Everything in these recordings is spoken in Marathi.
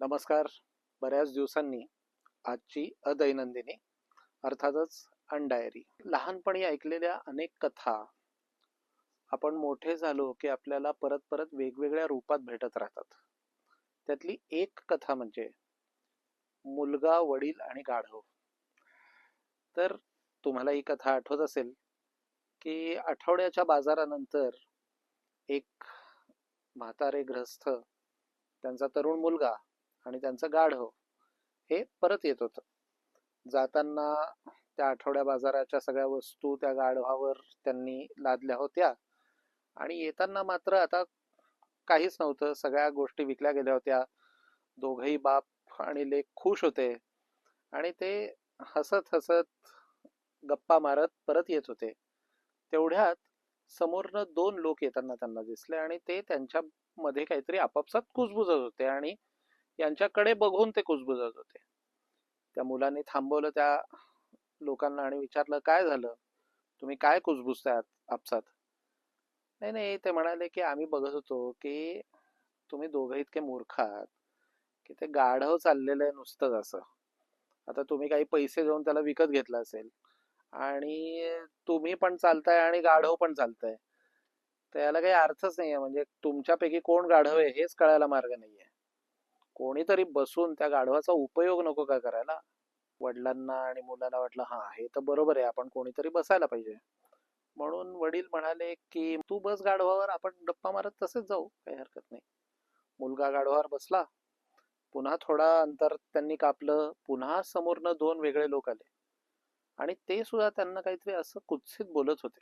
नमस्कार. बऱ्याच दिवसांनी आजची अदैनंदिनी अर्थातच अनडायरी लहानपणी ऐकलेल्या अनेक कथा आपण मोठे झालो की आपल्याला परत परत वेगवेगळ्या रूपात भेटत राहतात. त्यातली एक कथा म्हणजे मुलगा वडील आणि गाढव. तर तुम्हाला ही कथा आठवत असेल की आठवड्याच्या बाजारानंतर एक म्हातारे ग्रस्त त्यांचा तरुण मुलगा आणि त्यांचं गाढव हे परत येत होतं. जाताना त्या आठवड्या बाजाराच्या सगळ्या वस्तू त्या गाढवावर त्यांनी लादल्या होत्या. आणि येताना मात्र आता काहीच नव्हतं. सगळ्या गोष्टी विकल्या गेल्या होत्या. दोघही बाप आणि लेक खुश होते. आणि ते हसत हसत गप्पा मारत परत येत होते. तेवढ्यात समोरनं दोन लोक येताना त्यांना दिसले आणि ते त्यांच्या मध्ये काहीतरी आपापसात कुजबुजत होते आणि यांच्याकडे बघून ते कुजबुजत होते. त्या मुलांनी थांबवलं त्या लोकांना आणि विचारलं काय झालं? तुम्ही काय कुजबुजताय आपसात? नाही नाही ते म्हणाले की आम्ही बघत होतो की तुम्ही दोघं इतके मूर्ख आहात की ते गाढव चाललेलं आहे नुसतंच असं. आता तुम्ही काही पैसे देऊन त्याला विकत घेतलं असेल आणि तुम्ही पण चालताय आणि गाढव पण चालताय. तर याला काही अर्थच नाहीये म्हणजे तुमच्यापैकी कोण गाढव आहे हेच कळायला मार्ग नाहीये. कोणीतरी बसून त्या गाढवाचा उपयोग नको का करायला? वडिलांना आणि मुलाला वाटलं हा हे तर बरोबर आहे आपण कोणीतरी बसायला पाहिजे. म्हणून वडील म्हणाले की तू बस गाढवावर आपण गप्पा मारत तसेच जाऊ काही हरकत नाही. मुलगा गाढवावर बसला. पुन्हा थोडा अंतर त्यांनी कापलं. पुन्हा समोरनं दोन वेगळे लोक आले. आणि ते सुद्धा त्यांना काहीतरी असं कुत्सित बोलत होते.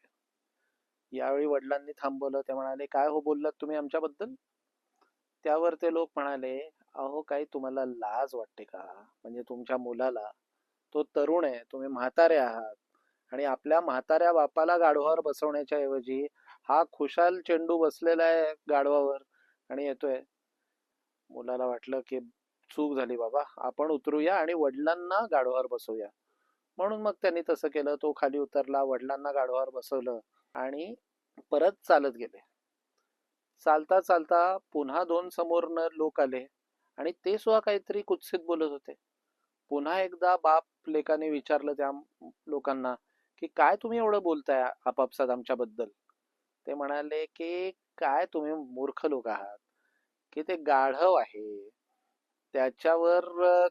यावेळी वडिलांनी थांबवलं. ते म्हणाले काय हो बोललात तुम्ही आमच्याबद्दल? त्यावर ते लोक म्हणाले अहो काही तुम्हाला लाज वाटते का? म्हणजे तुमच्या मुलाला. तो तरुण आहे. तुम्ही म्हातारे आहात. आणि आपल्या म्हाताऱ्या बापाला गाढवावर बसवण्याच्या ऐवजी हा खुशाल चेंडू बसलेला आहे गाढवावर आणि येतोय. मुलाला वाटलं की चूक झाली बाबा. आपण उतरूया आणि वडिलांना गाढवावर बसवूया. म्हणून मग त्यांनी तसं केलं. तो खाली उतरला वडिलांना गाढवावर बसवलं आणि परत चालत गेले. चालता चालता पुन्हा दोन समोरनं लोक आले आणि ते सुद्धा काहीतरी कुत्सित बोलत होते. पुन्हा एकदा बाप लेकाने विचारलं त्या लोकांना की काय तुम्ही एवढं बोलताय आपापसात आमच्याबद्दल? ते म्हणाले की काय तुम्ही मूर्ख लोक आहात की ते गाढव आहे. त्याच्यावर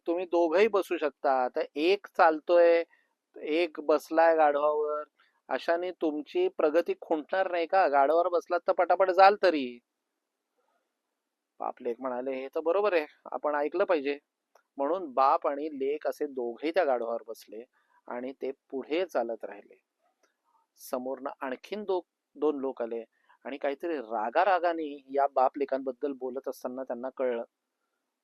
तुम्ही दोघही बसू शकता. आता एक चालतोय एक बसलाय गाढवावर. अशाने तुमची प्रगती खुंटणार नाही का? गाडवर बसलात तर पटापट जाल तरी. बाप लेख म्हणाले हे तर बरोबर आहे. आपण ऐकलं पाहिजे. म्हणून बाप आणि लेख असे दोघेही त्या गाडवावर बसले आणि ते पुढे चालत राहिले. समोरनं आणखीन दो दोन लोक आले आणि काहीतरी रागा रागाने या बाप लेखांबद्दल बोलत असताना त्यांना कळलं.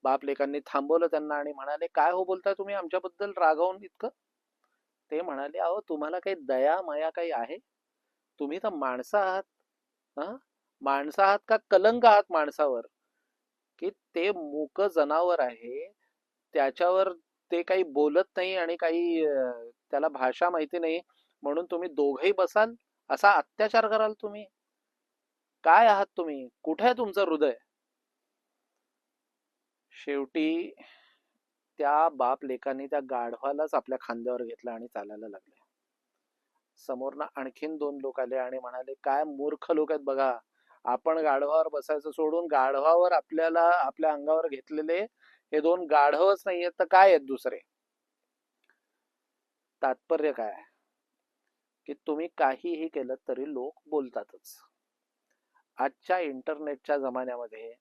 बाप लेखांनी थांबवलं त्यांना आणि म्हणाले काय हो बोलताय तुम्ही? आमच्याबद्दल रागावून इतकं? ते म्हणाले अहो तुम्हाला काही दया माया काही आहे? तुम्ही तर माणसं आहात हा? माणसं आहात का कलंक आहात माणसावर? की ते मूक जनावर आहे त्याच्यावर ते काही बोलत नाही आणि काही त्याला भाषा माहिती नाही म्हणून तुम्ही दोघही बसाल? असा अत्याचार कराल तुम्ही? काय आहात तुम्ही? कुठे आहे तुमचं हृदय? शेवटी त्या बाप लेखांनी त्या गाढवालाच आपल्या खांद्यावर घेतलं आणि चालायला लागले. समोरनं आणखीन दोन लोक आले आणि म्हणाले काय मूर्ख लोक आहेत बघा. आपण गाढवावर बसायचं सोडून गाढवावर आपल्याला आपल्या अंगावर घेतलेले हे दोन गाढवच नाही आहेत तर काय आहेत दुसरे? तात्पर्य काय की तुम्ही काहीही केलं तरी लोक बोलतातच. आजच्या इंटरनेटच्या जमान्यामध्ये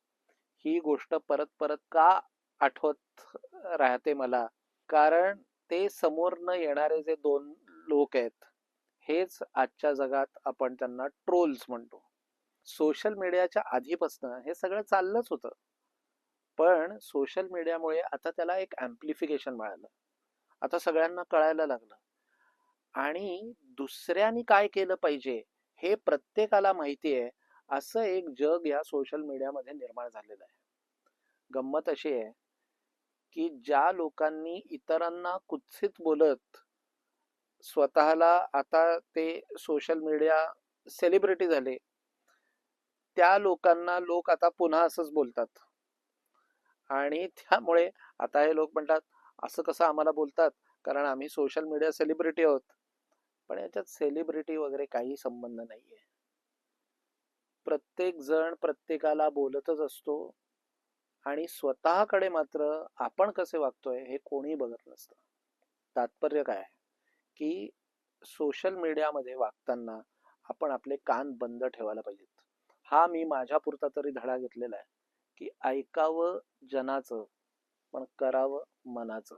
ही गोष्ट परत परत का आठवत राहते मला. कारण ते समोर न येणारे जे दोन लोक आहेत हेच आजच्या जगात आपण त्यांना ट्रोल्स म्हणतो. सोशल मीडियाच्या आधीपासून हे सगळं चाललंच होतं. पण सोशल मीडियामुळे आता त्याला एक ऍम्प्लिफिकेशन मिळालं. आता सगळ्यांना कळायला लागलं. आणि दुसऱ्यांनी काय केलं पाहिजे हे प्रत्येकाला माहिती आहे असं एक जग या सोशल मीडियामध्ये निर्माण झालेलं आहे. गंमत अशी आहे की ज्या लोकांनी इतरांना कुत्सित बोलत स्वतःला आता ते सोशल मीडिया सेलिब्रिटी झाले त्या लोकांना लोक आता पुन्हा असंच बोलतात. आणि त्यामुळे आता हे लोक म्हणतात असं कसं आम्हाला बोलतात? कारण आम्ही सोशल मीडिया सेलिब्रिटी आहोत. पण याच्यात सेलिब्रिटी वगैरे काही संबंध नाहीये. प्रत्येक जण प्रत्येकाला बोलतच असतो. आणि स्वतःकडे मात्र आपण कसे वागतोय हे कोणी बघत नसतं. तात्पर्य काय आहे? की सोशल मीडियामध्ये वागताना आपण आपले कान बंद ठेवायला पाहिजेत. हा मी माझ्या पुरता तरी धडा घेतलेला आहे की ऐकावं जनाचं पण करावं मनाचं.